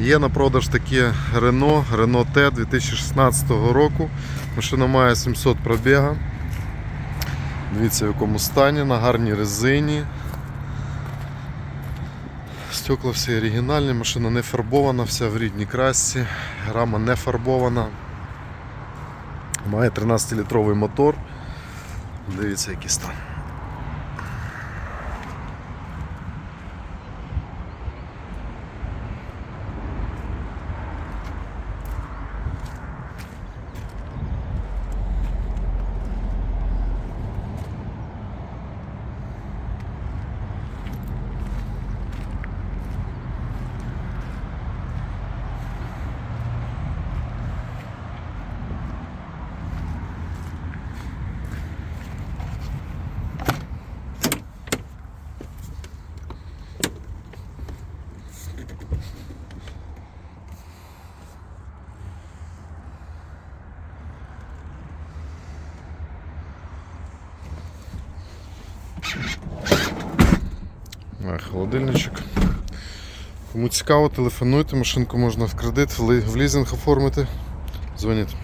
Є на продаж таке Renault, Renault T 2016 року. Машина має 700 пробіга. Дивіться в якому стані, на гарній резині. Стекла всі оригінальні, машина не фарбована, вся в рідній красці, рама не фарбована. Має 13-літровий мотор. Дивіться, який стан. Холодильничок. Кому цікаво, телефонуйте, машинку можна в кредит, в лізинг оформити. Дзвоніть.